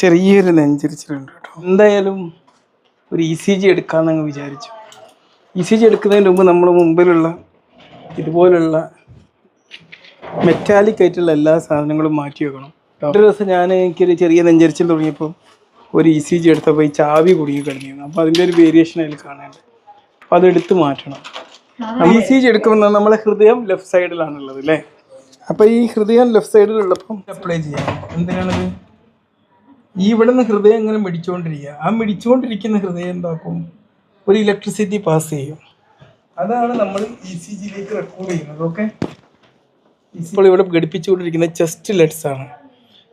ചെറിയൊരു നെഞ്ചരിച്ചിലുണ്ട് കേട്ടോ. എന്തായാലും ഒരു ഇ സി ജി എടുക്കാമെന്നങ്ങ് വിചാരിച്ചു. ഇ സി ജി എടുക്കുന്നതിന് മുമ്പ് നമ്മൾ മുമ്പിലുള്ള ഇതുപോലുള്ള മെറ്റാലിക് ആയിട്ടുള്ള എല്ലാ സാധനങ്ങളും മാറ്റി വെക്കണം. ഒരു ദിവസം ഞാൻ എനിക്കൊരു ചെറിയ നെഞ്ചരിച്ചിൽ തുടങ്ങിയപ്പോൾ ഒരു ഇ സി ജി എടുത്തപ്പോൾ ഈ ചാവി കുടുങ്ങി കിടന്നിരുന്നു. അപ്പോൾ അതിന്റെ ഒരു വേരിയേഷൻ അതിൽ കാണാനുണ്ട്. അപ്പോൾ അതെടുത്ത് മാറ്റണം. ഇ സി ജി എടുക്കുമ്പോൾ നമ്മളെ ഹൃദയം ലെഫ്റ്റ് സൈഡിലാണുള്ളത് അല്ലേ? അപ്പോൾ ഈ ഹൃദയം ലെഫ്റ്റ് സൈഡിലുള്ളപ്പം അപ്ലൈ ചെയ്യാം. എന്തിനാണത്? ഈ ഇവിടെ നിന്ന് ഹൃദയം ഇങ്ങനെ മിടിച്ചുകൊണ്ടിരിക്കുക ആ മിടിച്ചുകൊണ്ടിരിക്കുന്ന ഹൃദയം എന്താക്കും? ഒരു ഇലക്ട്രിസിറ്റി പാസ് ചെയ്യും. അതാണ് നമ്മൾ ഇ സി ജിയിലേക്ക് റെക്കോർഡ് ചെയ്യുന്നത് ഓക്കെ ഇപ്പോൾ ഇവിടെ ഘടിപ്പിച്ചുകൊണ്ടിരിക്കുന്ന ചെസ്റ്റ് ലെഡ്സ് ആണ്.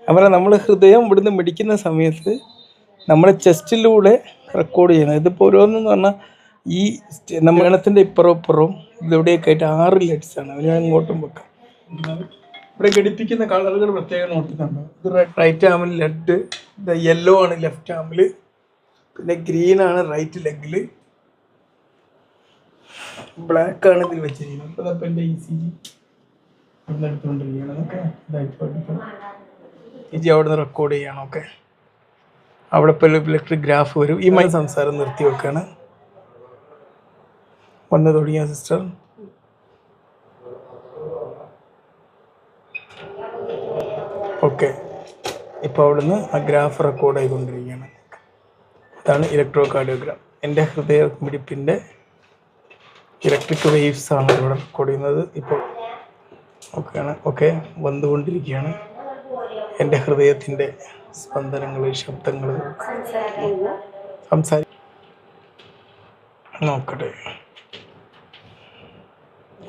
അവരെ നമ്മൾ ഹൃദയം ഇവിടുന്ന് മിടിക്കുന്ന സമയത്ത് നമ്മുടെ ചെസ്റ്റിലൂടെ റെക്കോർഡ് ചെയ്യുന്നത്. ഇതിപ്പോൾ ഓരോന്നെന്ന് പറഞ്ഞാൽ ഈ നമ്മുടെ ഇണത്തിന്റെ ഇപ്പുറം ഇപ്പുറവും ഇതിലൂടെയൊക്കെ ആയിട്ട് ആറ് ലെറ്റ്സ് ആണ്. ഞാൻ ഇങ്ങോട്ടും വെക്കാം. ഇവിടെ ഘടിപ്പിക്കുന്ന കളറുകൾ പ്രത്യേകം നോക്കുന്നുണ്ടോ ഇത് റൈറ്റ് ആമിൽ ലെഡ് യെല്ലോ ആണ് ലെഫ്റ്റ് ആമിൽ പിന്നെ ഗ്രീൻ ആണ് റൈറ്റ് ലെഗിൽ ബ്ലാക്ക് ആണ് ഇതിൽ വെച്ചിരിക്കുന്നത്. അപ്പോൾ എന്റെ ഇ സി ജി ഇവിടുന്ന് എടുത്തുകൊണ്ടിരിക്കുകയാണ്. ഓക്കെ ജി അവിടെ നിന്ന് റെക്കോർഡ് ചെയ്യണം ഓക്കെ അവിടെ ഇപ്പോൾ ഇലക്ട്രിക് ഗ്രാഫ് വരും. ഈ മൈ സംസാരം നിർത്തി വെക്കാണ്. വന്നു തുടങ്ങിയ സിസ്റ്റർ ഓക്കെ. ഇപ്പോൾ അവിടുന്ന് ആ ഗ്രാഫ് റെക്കോർഡ് ആയിക്കൊണ്ടിരിക്കുകയാണ്. അതാണ് ഇലക്ട്രോ കാർഡിയോഗ്രാം എന്റെ ഹൃദയ മിടിപ്പിന്റെ ഇലക്ട്രിക് വേവ്സ് ആണ് ഇവിടെ റെക്കോർഡ് ചെയ്യുന്നത്. ഇപ്പോൾ ഓക്കെയാണ് ഓക്കെ. വന്നുകൊണ്ടിരിക്കുകയാണ്. എന്റെ ഹൃദയത്തിന്റെ സ്പന്ദനങ്ങൾ ശബ്ദങ്ങൾ. സംസാരി നോക്കട്ടെ.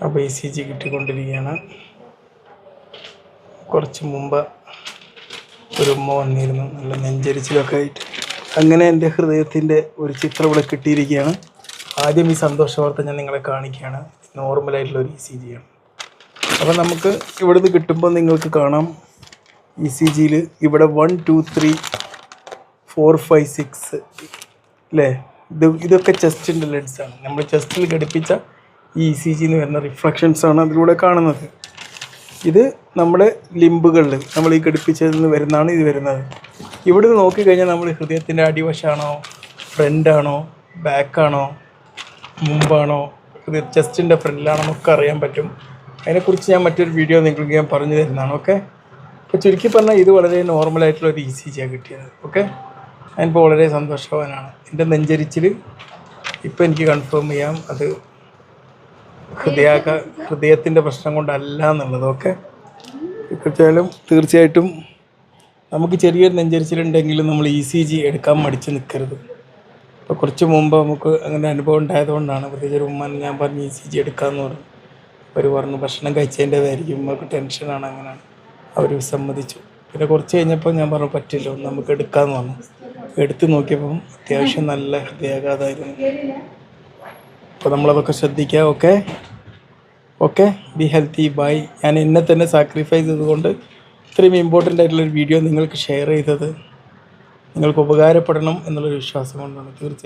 അപ്പോൾ ഇ സി ജി കിട്ടിക്കൊണ്ടിരിക്കുകയാണ്. കുറച്ച് മുമ്പ് ഒരു ഉമ്മ വന്നിരുന്നു. നല്ല നെഞ്ചരിച്ചിലൊക്കെ ആയിട്ട് അങ്ങനെ എന്റെ ഹൃദയത്തിന്റെ ഒരു ചിത്രം ഇവിടെ കിട്ടിയിരിക്കുകയാണ്. ആദ്യം ഈ സന്തോഷ വാർത്ത ഞാൻ നിങ്ങളെ കാണിക്കുകയാണ്. നോർമലായിട്ടുള്ള ഒരു ഇ സി ജി ആണ് അപ്പോൾ നമുക്ക് ഇവിടുന്ന് കിട്ടുമ്പോൾ നിങ്ങൾക്ക് കാണാം. ഇ സി ജിയിൽ ഇവിടെ one two three four five six അല്ലേ? ഇത് ഇതൊക്കെ ചെസ്റ്റിന്റെ ലെഡ്സാണ് നമ്മൾ ചെസ്റ്റിൽ ഘടിപ്പിച്ച ഈ ഇ സി ജിന്ന് വരുന്ന റിഫ്ലക്ഷൻസാണ് അതിലൂടെ കാണുന്നത്. ഇത് നമ്മുടെ ലിംബുകളിൽ നമ്മൾ ഈ ഘടിപ്പിച്ചതിൽ നിന്ന് വരുന്നതാണ് ഇത് വരുന്നത്. ഇവിടെ നിന്ന് നോക്കിക്കഴിഞ്ഞാൽ നമ്മൾ ഹൃദയത്തിന്റെ അടിവശമാണോ ഫ്രണ്ടാണോ ബാക്കാണോ മുമ്പാണോ ഹൃദയ ചെസ്റ്റിന്റെ ഫ്രണ്ടിലാണോ എന്നൊക്കെ അറിയാൻ പറ്റും. അതിനെക്കുറിച്ച് ഞാൻ മറ്റൊരു വീഡിയോ നിങ്ങൾക്ക് ഞാൻ പറഞ്ഞു തരുന്നതാണ് ഓക്കെ? അപ്പോൾ ചുരുക്കി പറഞ്ഞാൽ ഇത് വളരെ നോർമലായിട്ടുള്ള ഒരു ഇ സി ജിയാണ് കിട്ടിയത് ഓക്കെ? ഞാനിപ്പോൾ വളരെ സന്തോഷവാനാണ്. എന്റെ നെഞ്ചരിച്ചിൽ ഇപ്പോൾ എനിക്ക് കൺഫേം ചെയ്യാം അത് ഹൃദയാക ഹൃദയത്തിന്റെ പ്രശ്നം കൊണ്ടല്ല എന്നുള്ളതൊക്കെ വെച്ചാലും തീർച്ചയായിട്ടും. നമുക്ക് ചെറിയൊരു നെഞ്ചരിച്ചിലുണ്ടെങ്കിലും നമ്മൾ ഇ സി ജി എടുക്കാൻ മടിച്ച് നിൽക്കരുത് ഇപ്പോൾ കുറച്ച് മുമ്പ് നമുക്ക് അങ്ങനെ അനുഭവം ഉണ്ടായതുകൊണ്ടാണ് പ്രത്യേകിച്ച് ഒരു ഉമ്മ ഞാൻ പറഞ്ഞു ഇ സി ജി എടുക്കാമെന്ന് പറഞ്ഞു. അവർ പറഞ്ഞു ഭക്ഷണം കഴിച്ചതിന്റെതായിരിക്കും ഉമ്മക്ക് ടെൻഷനാണ് അങ്ങനെയാണ്. അവർ സമ്മതിച്ചു. പിന്നെ കുറച്ച് കഴിഞ്ഞപ്പോൾ ഞാൻ പറഞ്ഞു പറ്റില്ല ഒന്ന് നമുക്ക് എടുക്കാമെന്ന് പറഞ്ഞു. എടുത്ത് നോക്കിയപ്പം അത്യാവശ്യം നല്ല ഹൃദയാഘാതമായിരുന്നു. അപ്പോൾ നമ്മളതൊക്കെ ശ്രദ്ധിക്കുക okay okay be healthy bye ഞാൻ എന്നെ തന്നെ സാക്രിഫൈസ് ചെയ്തുകൊണ്ട് ഇത്രയും ഇമ്പോർട്ടന്റ് ആയിട്ടുള്ളൊരു വീഡിയോ നിങ്ങൾക്ക് ഷെയർ ചെയ്തത്. നിങ്ങൾക്ക് ഉപകാരപ്പെടണം എന്നുള്ളൊരു വിശ്വാസം കൊണ്ടാണ് തീർച്ചയായും.